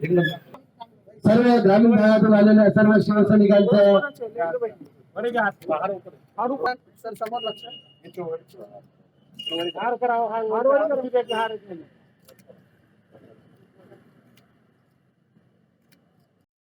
सर्व ग्रामीण भागातून आलेल्या सर्व शिवसैनिकांचं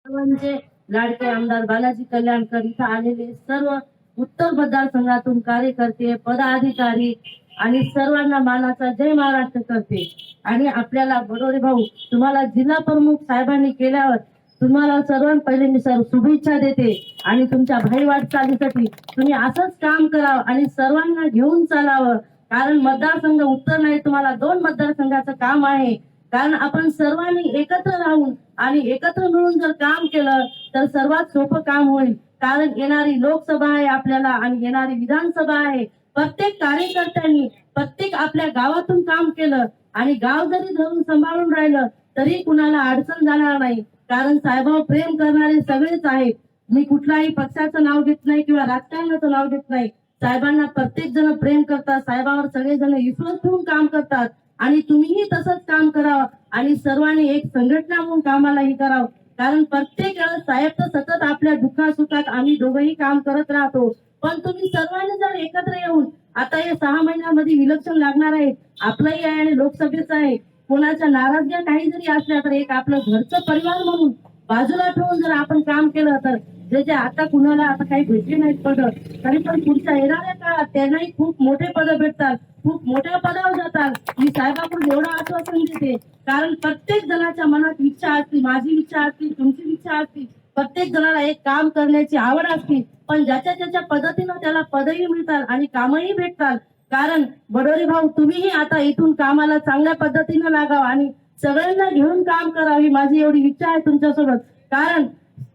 सर्वांचे लाडके आमदार बालाजी कल्याणकर इथं आलेले सर्व उत्तर मतदारसंघातून कार्यकर्ते पदाधिकारी आणि सर्वांना मानाचा जय महाराष्ट्र करते आणि आपल्याला बडोरे भाऊ तुम्हाला जिल्हा प्रमुख साहेबांनी केल्यावर तुम्हाला सर्वांना पहिले मी सर्व शुभेच्छा देते. आणि तुमच्या भाई वाटचालीसाठी तुम्ही असंच काम करावं आणि सर्वांना घेऊन चालावं. कारण मतदारसंघ उत्तर नाही तुम्हाला दोन मतदारसंघाचं काम आहे. कारण आपण सर्वांनी एकत्र राहून आणि एकत्र मिळून जर काम केलं तर सर्वात सोपं काम होईल. कारण येणारी लोकसभा आहे आपल्याला आणि येणारी विधानसभा आहे. प्रत्येक कार्यकर्त्यांनी प्रत्येक आपल्या गावातून काम केलं आणि गाव जरी धरून सांभाळून राहिलं तरी कुणाला अडचण जाणार नाही. कारण साहेबावर प्रेम करणारे सगळेच आहेत. मी कुठल्याही पक्षाचं नाव घेत नाही किंवा राजकारणाचं नाव घेत नाही. साहेबांना प्रत्येक जण प्रेम करतात. साहेबावर सगळेजण विश्वास ठेवून काम करतात. आणि तुम्हीही तसंच काम करावं आणि सर्वांनी एक संघटना म्हणून कामालाही करावं. कारण प्रत्येक वेळेस साहेब तर सतत आपल्या दुःखासुखात आम्ही दोघंही काम करत राहतो. पण तुम्ही सर्वांनी जर एकत्र येऊन आता या सहा महिन्यामध्ये इलेक्शन लागणार आहे आपलंही आहे आणि लोकसभेचं आहे कोणाच्या नाराजग्या काही जरी असल्या तर एक आपलं घरचं परिवार म्हणून बाजूला ठेवून जर आपण काम केलं तर जे जे आता कुणाला आता काही भेटले नाहीत पद तरी पण पुढच्या येणाऱ्या काळात त्यांनाही खूप मोठे पद भेटतात. खूप मोठ्या पदावर जातात. मी साहेबाकडून एवढं आश्वासन देते. कारण प्रत्येक जणाच्या मनात इच्छा असते माझी इच्छा असते तुमची इच्छा असते. प्रत्येक जणाला एक काम करण्याची आवड असते. पण ज्याच्या ज्याच्या पद्धतीनं त्याला पदही मिळतात आणि कामही भेटतात. कारण बडोरी भाऊ तुम्हीही आता इथून कामाला चांगल्या पद्धतीनं लागावं आणि सगळ्यांना घेऊन काम करावी. माझी एवढी इच्छा आहे तुमच्यासोबत. कारण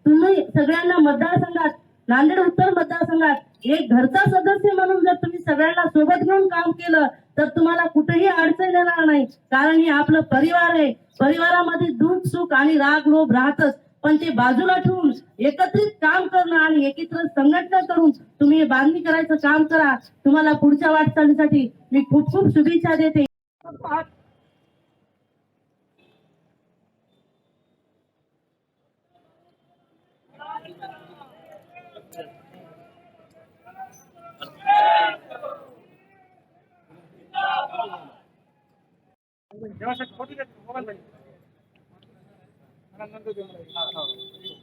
तुम्ही सगळ्यांना मतदारसंघात नांदेड उत्तर मतदारसंघात एक घरचा सदस्य म्हणून जर तुम्ही सगळ्यांना सोबत घेऊन काम केलं तर तुम्हाला कुठेही अडचण येणार नाही. कारण हे आपलं परिवार आहे. परिवारामध्ये दुःख सुख आणि राग लोभ राहतच. पण ते बाजूला ठेवून एकत्रित काम करणं आणि एकत्र संघटना करून तुम्ही बांधणी करायचं काम करा. तुम्हाला पुढच्या वाटचालीसाठी मी खूप खूप शुभेच्छा देते.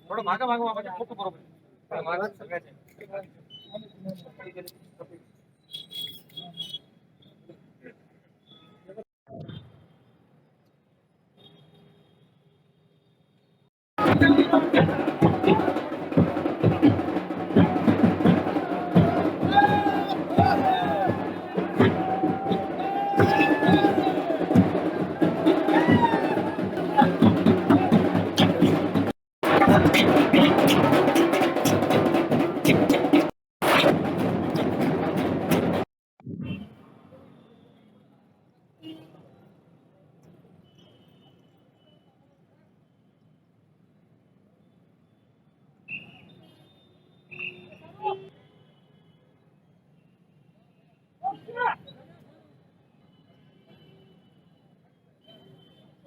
थोडं मागं मागं म्हणजे फोटो बरोबर मागं सगळ्याचे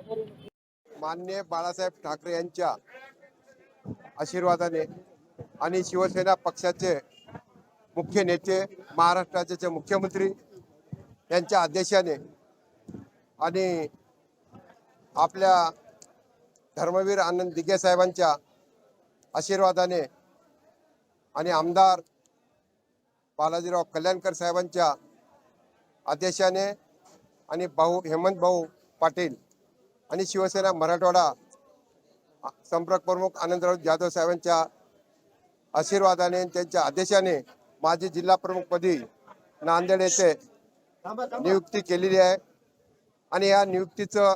मान्य बाळासाहेब ठाकरे यांच्या आशीर्वादाने आणि शिवसेना पक्षाचे मुख्य नेते महाराष्ट्राचे मुख्यमंत्री यांच्या आदेशाने आणि आपल्या धर्मवीर आनंद दिघे साहेबांच्या आशीर्वादाने आणि आमदार बालाजीराव कल्याणकर साहेबांच्या आदेशाने आणि भाऊ हेमंत भाऊ पाटील आणि शिवसेना मराठवाडा संपर्क प्रमुख आनंदराव जाधव साहेबांच्या आशीर्वादाने त्यांच्या आदेशाने माझी जिल्हा प्रमुखपदी नांदेड येथे नियुक्ती केलेली आहे. आणि या नियुक्तीचं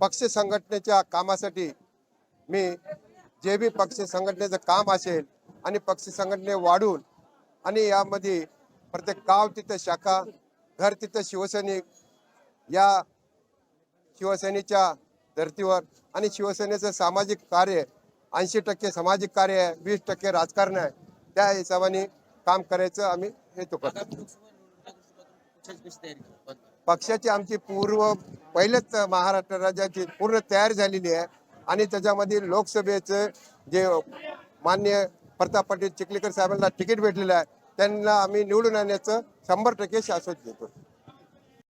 पक्ष संघटनेच्या कामासाठी मी जे बी पक्ष संघटनेचं काम असेल आणि पक्ष संघटने वाढून आणि यामध्ये प्रत्येक गाव तिथं शाखा घर तिथं शिवसैनिक या शिवसेनेच्या धर्तीवर आणि शिवसेनेचं सामाजिक कार्य ऐंशी टक्के सामाजिक कार्य आहे वीस टक्के राजकारण आहे त्या हिशोबाने काम करायचं आम्ही हेतू करतो. पक्षाची आमची पूर्व पहिलेच महाराष्ट्र राज्याची पूर्ण तयारी झालेली आहे आणि त्याच्यामध्ये लोकसभेचं जे मान्य प्रताप पाटील चिखलीकर साहेबांना तिकीट भेटलेलं आहे त्यांना आम्ही निवडून आणण्याचं शंभर टक्के शाश्वत देतो.